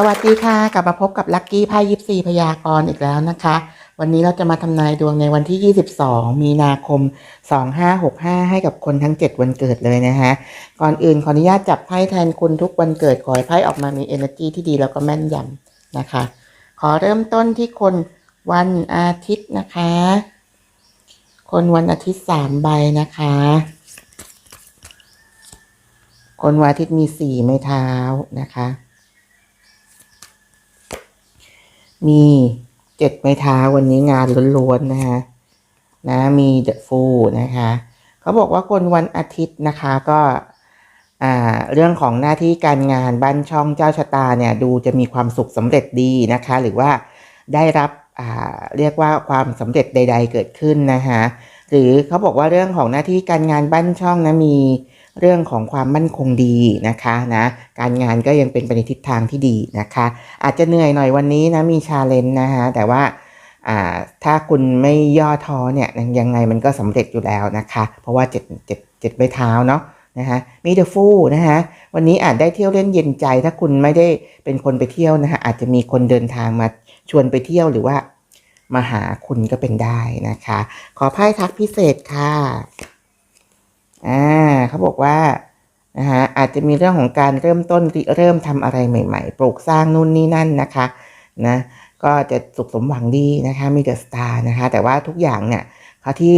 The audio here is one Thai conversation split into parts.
สวัสดีค่ะ กลับมาพบกับลัคกี้ไพ่ยิปซีพยากรณ์อีกแล้วนะคะ วันนี้เราจะมาทำนายดวงในวันที่ 22 มีนาคม 2565 ให้กับคนทั้ง 7 วันเกิดเลยนะฮะก่อนอื่นขออนุญาตจับไพ่แทนคุณทุกวันเกิด ขอให้ไพ่ออกมามี energy ที่ดีแล้วก็แม่นยำนะคะ ขอเริ่มต้นที่คนวันอาทิตย์นะคะ คนวันอาทิตย์สามใบนะคะ คนวันอาทิตย์มีสี่ไม้เท้านะคะ มีเจ็ดไม้เท้าวันนี้งานล้วนๆนะคะนะมีเดอะฟูนะคะเขาบอกว่าคนวันอาทิตย์นะคะก็อ่าเรื่องของหน้าที่การงานบ้านช่องเจ้าชะตาเนี่ยดูจะมีความสุขสำเร็จดีนะคะ หรือว่าได้รับอ่าเรียกว่าความสำเร็จใด ๆ เกิดขึ้นนะคะหรือเขาบอกว่าเรื่องของหน้าที่การงานบ้านช่องนะมี เรื่องของความมั่นคงดีนะคะนะการงานก็ยังเป็นไปในทิศทางที่ดีนะคะ อาจจะเหนื่อยหน่อยวันนี้นะมีชาเลนจ์นะคะแต่ว่าถ้าคุณไม่ย่อท้อเนี่ยยังไงมันก็สำเร็จอยู่แล้วนะคะ เพราะว่าเจ็ดเจ็ดเจ็ดใบเท้าเนาะนะคะมีเดอะฟูนะคะวันนี้อาจได้เที่ยวเล่นเย็นใจ ถ้าคุณไม่ได้เป็นคนไปเที่ยวนะคะอาจจะมีคนเดินทางมาชวนไปเที่ยวหรือว่ามาหาคุณก็เป็นได้นะคะ ขอไพ่ทักพิเศษค่ะ อ่าเขาบอกว่านะฮะอาจจะมีเรื่องของการเริ่มต้นเริ่มทำอะไรใหม่ ๆ ปลูกสร้างนู่นนี่นั่นนะคะนะก็จะสุขสมหวังดีนะคะมีเดอะสตาร์นะคะ แต่ว่าทุกอย่างเนี่ยเขาที่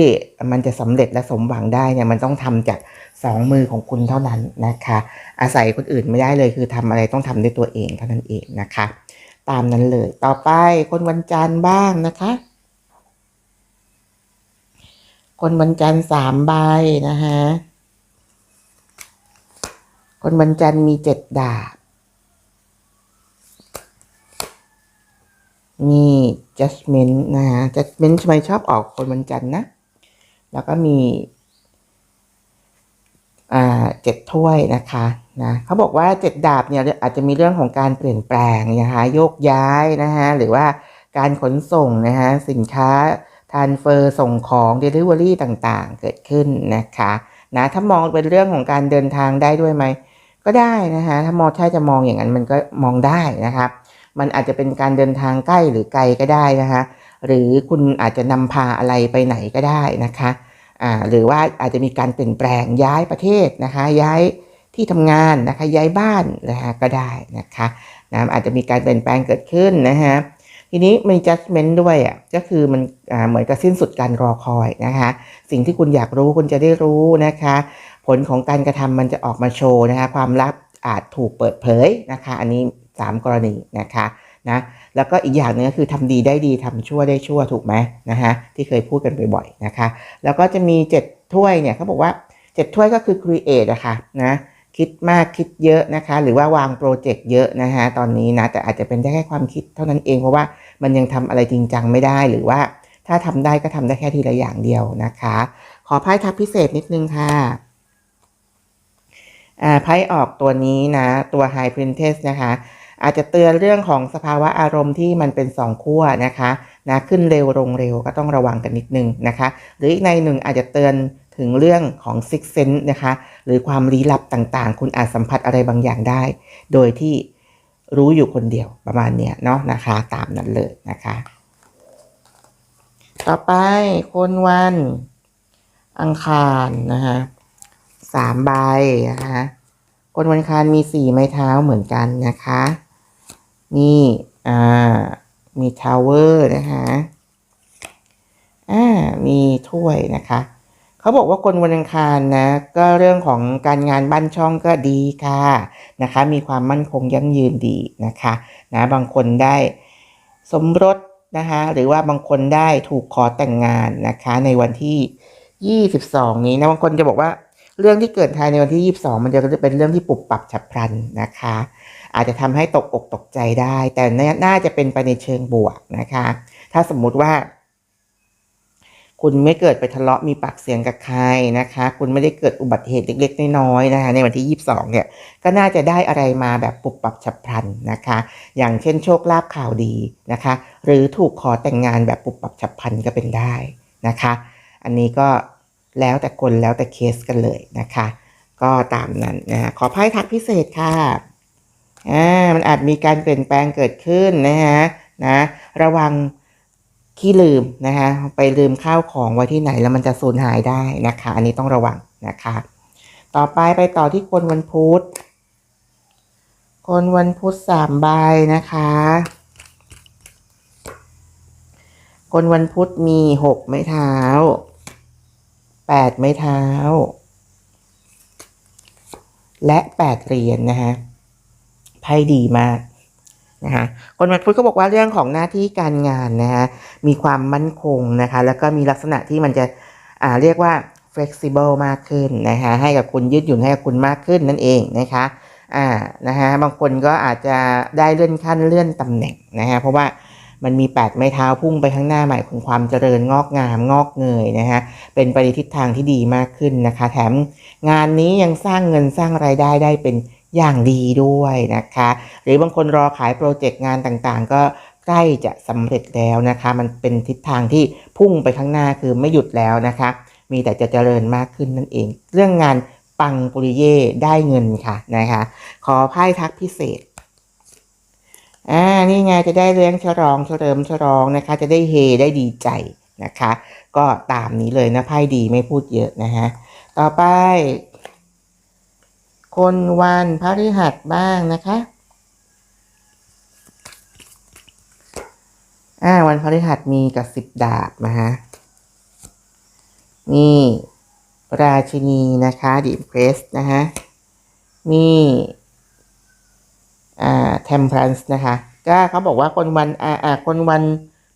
มันจะสำเร็จและสมหวังได้เนี่ยมันต้องทำจากสองมือของคุณเท่านั้นนะคะ อาศัยคนอื่นไม่ได้เลยคือทำอะไรต้องทำด้วยตัวเองเท่านั้นเองนะคะ ตามนั้นเลยต่อไปคนวันจันทร์บ้างนะคะ คนวันจันสามใบนะคะคนวันจันมีเจ็ดดาบมี judgment นะฮะ judgment ทำไมชอบออกคนวันจันทร์นะ แล้วก็มี อ่าเจ็ดถ้วยนะคะนะเขาบอกว่าเจ็ดดาบเนี่ยอาจจะมีเรื่องของการเปลี่ยนแปลงนะคะโยกย้ายนะฮะหรือว่าการขนส่งนะฮะสินค้า ทานเฟอร์ส่งของ Delivery ต่างๆ เกิดขึ้นนะคะนะถ้ามองเป็นเรื่องของการเดินทางได้ด้วยไหม ก็ได้นะคะถ้ามองถ้าจะมองอย่างนั้นมันก็มองได้นะครับมันอาจจะเป็นการเดินทางใกล้หรือไกลก็ได้นะคะหรือคุณอาจจะนำพาอะไรไปไหนก็ได้นะคะอ่าหรือว่าอาจจะมีการเปลี่ยนแปลงย้ายประเทศนะคะย้ายที่ทำงานนะคะย้ายบ้านนะคะก็ได้นะคะนะอาจจะมีการเปลี่ยนแปลงเกิดขึ้นนะฮะ ทีนี้มี judgment ด้วยอะก็คือมันเหมือนกับสิ้นสุดการรอคอยนะคะสิ่งที่คุณอยากรู้คุณจะได้รู้นะคะ ผลของการกระทำมันจะออกมาโชว์นะคะความลับอาจถูกเปิดเผยนะคะ อันนี้ 3 กรณีนะคะนะแล้วก็อีกอย่างหนึงก็คือทำดีได้ดีทำชั่วได้ชั่วถูกไหมนะฮะที่เคยพูดกันบ่อยๆนะคะ แล้วก็จะมี 7 ถ้วยเนี่ยเขาบอกว่า 7 ถ้วยก็คือ create อะค่ะนะ คิดมากคิดเยอะนะคะ หรือว่าวางโปรเจกต์เยอะนะฮะตอนนี้นะแต่อาจจะเป็นได้แค่ความคิดเท่านั้นเองเพราะว่ามันยังทำอะไรจริงจังไม่ได้หรือว่า ถ้าทำได้ก็ทำได้แค่ทีละอย่างเดียวนะคะ ขอไพ่ทักพิเศษนิดนึงค่ะอ่าไพ่ออกตัวนี้นะ ตัว High Princess นะคะ อาจจะเตือนเรื่องของสภาวะอารมณ์ที่มันเป็นสองขั้วนะคะนะขึ้นเร็วลงเร็วก็ต้องระวังกันนิดนึงนะคะ หรืออีกในหนึ่งอาจจะเตือน ถึงเรื่องของ Six Sense นะคะ หรือความลี้ลับต่างๆ คุณอาจสัมผัสอะไรบางอย่างได้ โดยที่รู้อยู่คนเดียวประมาณเนี้ยเนาะนะคะ ตามนั้นเลยนะคะ ต่อไปคนวัน อังคารนะคะสามใบนะคะคนวันอังคารมีสี่ไม้เท้าเหมือนกันนะคะ นี่อ่ามีทาวเวอร์นะคะอ่ามีถ้วยนะคะ เขาบอกว่าคนวันอังคารนะก็เรื่องของการงานบ้านช่องก็ดีค่ะนะคะ มีความมั่นคงยั่งยืนดีนะคะนะบางคนได้สมรสนะคะหรือว่าบางคนได้ถูกขอแต่งงานนะคะ ในวันที่ 22 นี้นะบางคนจะบอกว่าเรื่องที่เกิดภายในวันที่ 22 มันจะเป็นเรื่องที่ปรับปรับฉับพลันนะคะ อาจจะทำให้ตกอกตกใจได้ แต่น่าจะเป็นไปในเชิงบวกนะคะ ถ้าสมมุติว่า คุณไม่เกิดไปทะเลาะมีปากเสียงกับใครนะคะ คุณไม่ได้เกิดอุบัติเหตุเล็กๆ น้อยๆนะคะในวันที่ 22 เนี่ย ก็น่าจะได้อะไรมาแบบปุบปับฉับพลันนะคะ อย่างเช่นโชคลาภข่าวดีนะคะ หรือถูกขอแต่งงานแบบปุบปับฉับพลันก็เป็นได้นะคะ อันนี้ก็แล้วแต่คนแล้วแต่เคสกันเลยนะคะ ก็ตามนั้นนะะขอไพ่ทักพิเศษค่ะอ่ามันอาจมีการเปลี่ยนแปลงเกิดขึ้นนะฮะนะระวัง ขี้ลืมนะคะไปลืมข้าวของไว้ที่ไหนแล้วมันจะสูญหายได้นะคะ อันนี้ต้องระวังนะคะ ต่อไปไปต่อที่คนวันพุธคนวันพุธสามใบนะคะคนวันพุธมีหกไม้เท้าแปดไม้เท้า และแปดเหรียญนนะคะไพ่ดีมาก นะคะคนวันพุธก็บอกว่าเรื่องของหน้าที่การงานนะคะมีความมั่นคงนะคะแล้วก็มีลักษณะที่มันจะอ่าเรียกว่า flexible มากขึ้นนะคะให้กับคุณยืดหยุ่นให้กับคุณมากขึ้นนั่นเองนะคะอ่านะคะบางคนก็อาจจะได้เลื่อนขั้นเลื่อนตำแหน่งนะคะเพราะว่ามันมี8ไม้เท้าพุ่งไปข้างหน้าใหม่ของความเจริญงอกงามงอกเงยนะคะเป็นไปในทิศทางที่ดีมากขึ้นนะคะ แถมงานนี้ยังสร้างเงินสร้างรายได้ได้เป็น อย่างดีด้วยนะคะ หรือบางคนรอขายโปรเจกต์งานต่างๆ ก็ใกล้จะสำเร็จแล้วนะคะ มันเป็นทิศทางที่พุ่งไปข้างหน้าคือไม่หยุดแล้วนะคะ มีแต่จะเจริญมากขึ้นนั่นเอง เรื่องงานปังปุริเย่ได้เงินค่ะนะคะ ขอไพ่ทักพิเศษอ่านี่ไงจะได้เลี้ยงฉลองเฉลิมฉลองนะคะ จะได้เฮได้ดีใจนะคะ ก็ตามนี้เลยนะไพ่ดีไม่พูดเยอะนะฮะต่อไป คนวันพฤหัสบ้างนะคะอ่าวันพฤหัสมีกับสิบดาบนะฮะมีราชินีนะคะดิเพรสนะฮะมีอ่าเทมเพลนส์นะคะก็เขาบอกว่าคนวันอ่าอ่าคนวัน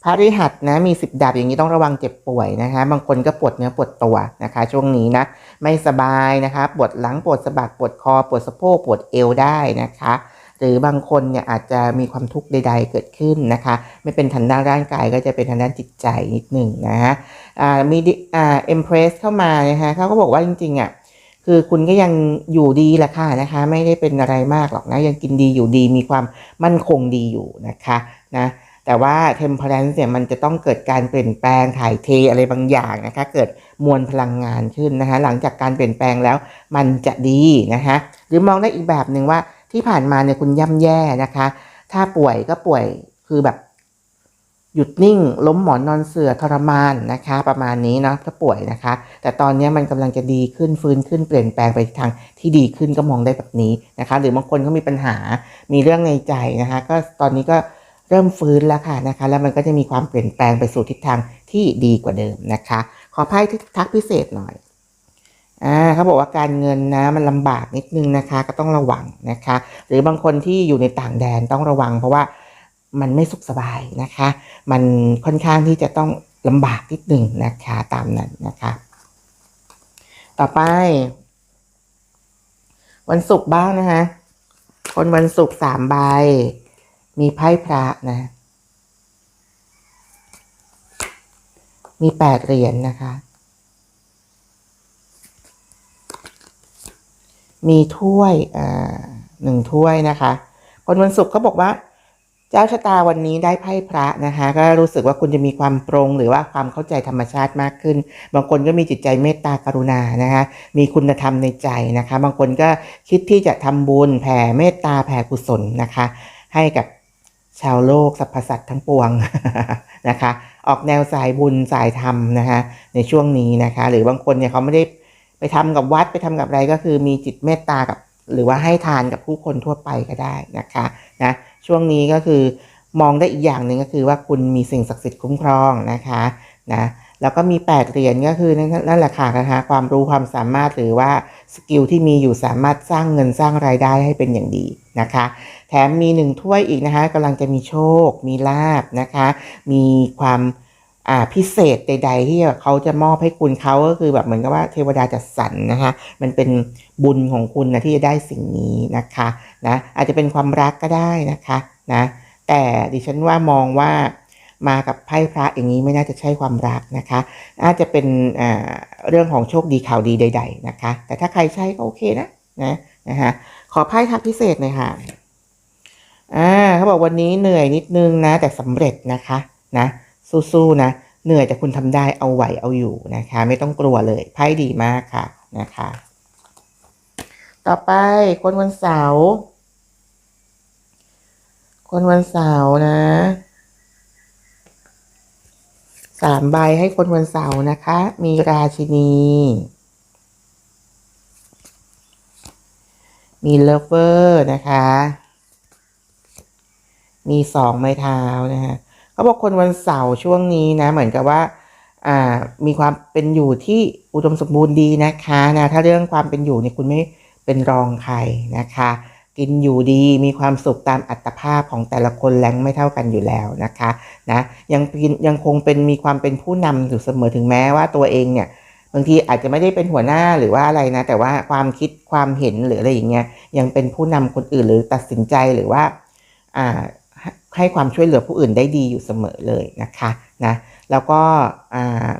พฤหัสนะมีสิบดาบอย่างนี้ต้องระวังเจ็บป่วยนะคะ บางคนก็ปวดเนื้อปวดตัวนะคะ ช่วงนี้นะไม่สบายนะคะปวดหลังปวดสะบักปวดคอปวดสะโพกปวดเอวได้นะคะ หรือบางคนเนี่ยอาจจะมีความทุกข์ใด ๆ เกิดขึ้นนะคะ ไม่เป็นทางด้านร่างกายก็จะเป็นทางด้านจิตใจนิดหนึ่งนะฮะอ่ามีดิอ่าเอ็มเพรสเข้ามานะคะเขาก็บอกว่าจริงๆอะคือคุณก็ยังอยู่ดีแหละค่ะนะคะ ไม่ได้เป็นอะไรมากหรอกนะยังกินดีอยู่ดีมีความมั่นคงดีอยู่นะคะนะ แต่ว่า temperance เนี่ยมันจะต้องเกิดการเปลี่ยนแปลงถ่ายเทอะไรบางอย่างนะคะ เกิดมวลพลังงานขึ้นนะคะ หลังจากการเปลี่ยนแปลงแล้วมันจะดีนะคะหรือมองได้อีกแบบหนึ่งว่าที่ผ่านมาเนี่ยคุณย่ำแย่นะคะ ถ้าป่วยก็ป่วยคือแบบหยุดนิ่ง ล้มหมอนนอนเสือทรมานนะคะ ประมาณนี้เนาะถ้าป่วยนะคะ แต่ตอนนี้มันกำลังจะดีขึ้นฟื้นขึ้นเปลี่ยนแปลงไปทางที่ดีขึ้นก็มองได้แบบนี้นะคะ หรือบางคนเขามีปัญหามีเรื่องในใจนะคะ ก็ตอนนี้ก็ เริ่มฟื้นแล้วค่ะนะคะ แล้วมันก็จะมีความเปลี่ยนแปลงไปสู่ทิศทางที่ดีกว่าเดิมนะคะ ขอไพ่ทักพิเศษหน่อยอ่าเขาบอกว่าการเงินนะมันลำบากนิดนึงนะคะ ก็ต้องระวังนะคะ หรือบางคนที่อยู่ในต่างแดนต้องระวัง เพราะว่ามันไม่สุขสบายนะคะ มันค่อนข้างที่จะต้องลำบากนิดหนึ่งนะคะตามนั้นนะคะ ต่อไป วันศุกร์บ้างนะคะ คนวันศุกร์สามใบ มีไพ่พระนะ มีแปดเหรียญนนะคะ มีถ้วยอ่าหนึ่งถ้วยนะคะ คนวันศุกร์ก็บอกว่า เจ้าชะตาวันนี้ได้ไพ่พระนะคะ ก็รู้สึกว่าคุณจะมีความปรงหรือว่าความเข้าใจธรรมชาติมากขึ้น บางคนก็มีจิตใจเมตตากรุณานะคะ มีคุณธรรมในใจนะคะ บางคนก็คิดที่จะทำบุญแผ่เมตตาแผ่กุศลนะคะ ให้กับ ชาวโลกสรรพสัตว์ทั้งปวงนะคะ ออกแนวสายบุญสายธรรมนะคะในช่วงนี้นะคะ หรือบางคนเนี่ยเขาไม่ได้ไปทำกับวัดไปทำกับอะไรก็คือมีจิตเมตตากับ หรือว่าให้ทานกับผู้คนทั่วไปก็ได้นะคะนะช่วงนี้ก็คือมองได้อีกอย่างหนึ่งก็คือว่าคุณมีสิ่งศักดิ์สิทธิ์คุ้มครองนะคะนะแล้วก็มี 8 เหรียญก็คือนั่นแหละค่ะนะคะความรู้ความสามารถหรือว่า สกิลที่มีอยู่สามารถสร้างเงินสร้างรายได้ให้เป็นอย่างดีนะคะ แถมมีหนึ่งถ้วยอีกนะคะกำลังจะมีโชค มีลาบนะคะ มีความพิเศษใด ๆ ที่เขาจะมอบให้คุณเขาก็คือแบบเหมือนกับว่าเทวดาจัดสรรนะคะมันเป็นบุญของคุณนะที่จะได้สิ่งนี้นะคะนะอาจจะเป็นความรักก็ได้นะคะนะแต่ดิฉันว่ามองว่า มากับไพ่พระอย่างนี้ไม่น่าจะใช่ความรักนะคะน่าจะเป็นเรื่องของโชคดีข่าวดีใด ๆ นะคะ แต่ถ้าใครใช่ก็โอเคนะนะนะฮะขอไพ่ทักพิเศษหน่อยค่ะอ่าเขาบอกวันนี้เหนื่อยนิดนึงนะ แต่สำเร็จนะคะนะสู้ๆนะเหนื่อยแต่คุณทำได้เอาไหวเอาอยู่นะคะ ไม่ต้องกลัวเลยไพ่ดีมากค่ะนะคะ ต่อไปคนวันเสาร์คนวันเสาร์นะ สามใบให้คนวันเสาร์นะคะ มีราชินี มีเลฟเวอร์นะคะ มีสองไม้เท้านะฮะเขาบอกคนวันเสาร์ช่วงนี้นะ เหมือนกับว่าอ่ามีความเป็นอยู่ที่อุดมสมบูรณ์ดีนะคะนะถ้าเรื่องความเป็นอยู่เนี่ยคุณไม่เป็นรองใครนะคะ กินอยู่ดีมีความสุขตามอัตภาพของแต่ละคนแรงไม่เท่ากันอยู่แล้วนะคะนะยังยังคงเป็นมีความเป็นผู้นำอยู่เสมอถึงแม้ว่าตัวเองเนี่ยบางทีอาจจะไม่ได้เป็นหัวหน้าหรือว่าอะไรนะ แต่ว่าความคิดความเห็นหรืออะไรอย่างเงี้ยยังเป็นผู้นำคนอื่นหรือตัดสินใจหรือว่าอ่าให้ความช่วยเหลือผู้อื่นได้ดีอยู่เสมอเลยนะคะนะ แล้วก็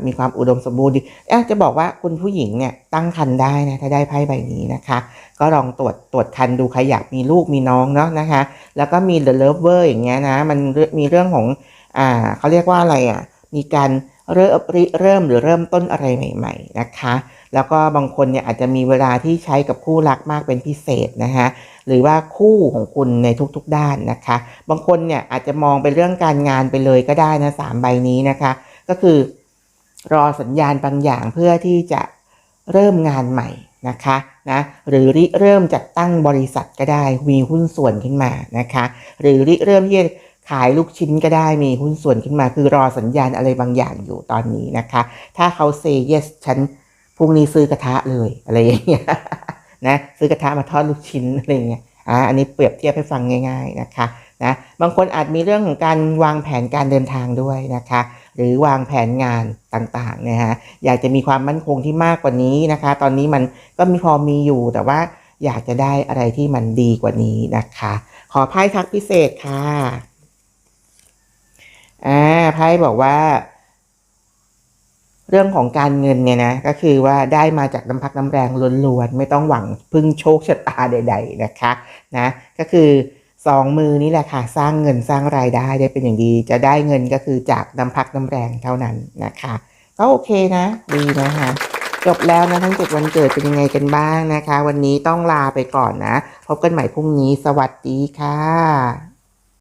มีความอุดมสมบูรณ์ดีเอ๊ะจะบอกว่าคุณผู้หญิงเนี่ยตั้งครรภ์ได้นะถ้าได้ไพ่ใบนี้นะคะ ก็ลองตรวจตรวจคันดูใครอยากมีลูกมีน้องเนาะนะคะ แล้วก็มีเดอะเลิฟเวอร์อย่างเงี้ยนะมันมีเรื่องของอ่าเขาเรียกว่าอะไรอะมีการเริ่มเริ่มหรือเริ่มต้นอะไรใหม่ ๆ นะคะ แล้วก็บางคนเนี่ยอาจจะมีเวลาที่ใช้กับคู่รักมากเป็นพิเศษนะคะหรือว่าคู่ของคุณในทุกๆด้านนะคะ บางคนเนี่ยอาจจะมองเป็นเรื่องการงานไปเลยก็ได้นะสามใบนี้นะคะ ก็คือรอสัญญาณบางอย่างเพื่อที่จะเริ่มงานใหม่นะคะนะหรือริเริ่มจัดตั้งบริษัทก็ได้มีหุ้นส่วนขึ้นมานะคะ หรือริเริ่มที่จะขายลูกชิ้นก็ได้มีหุ้นส่วนขึ้นมา คือรอสัญญาณอะไรบางอย่างอยู่ตอนนี้นะคะ ถ้าเขา say yes ฉัน พรุ่งนี้ซื้อกระทะเลยอะไรอย่างเงี้ยนะซื้อกระทะมาทอดลูกชิ้นอะไรเงี้ยอ่าอันนี้เปรียบเทียบให้ฟังง่าย ๆนะคะนะบางคนอาจมีเรื่องของการวางแผนการเดินทางด้วยนะคะ หรือวางแผนงานต่างๆนะฮะอยากจะมีความมั่นคงที่มากกว่านี้นะคะ ตอนนี้มันก็มีพอมีอยู่แต่ว่าอยากจะได้อะไรที่มันดีกว่านี้นะคะ ขอไพ่ทักพิเศษค่ะอ่าไพ่บอกว่า เรื่องของการเงินเนี่ยนะก็คือว่าได้มาจากน้ำพักน้ำแรงล้วนๆไม่ต้องหวังพึ่งโชคชะตาใด ๆนะคะนะก็คือสองมือนี้แหละค่ะสร้างเงินสร้างรายได้ได้เป็นอย่างดี จะได้เงินก็คือจากน้ำพักน้ำแรงเท่านั้นนะคะ ก็โอเคนะดีนะคะจบแล้วนะทั้งเจ็ดวันเกิดเป็นยังไงกันบ้างนะคะ วันนี้ต้องลาไปก่อนนะ พบกันใหม่พรุ่งนี้สวัสดีค่ะ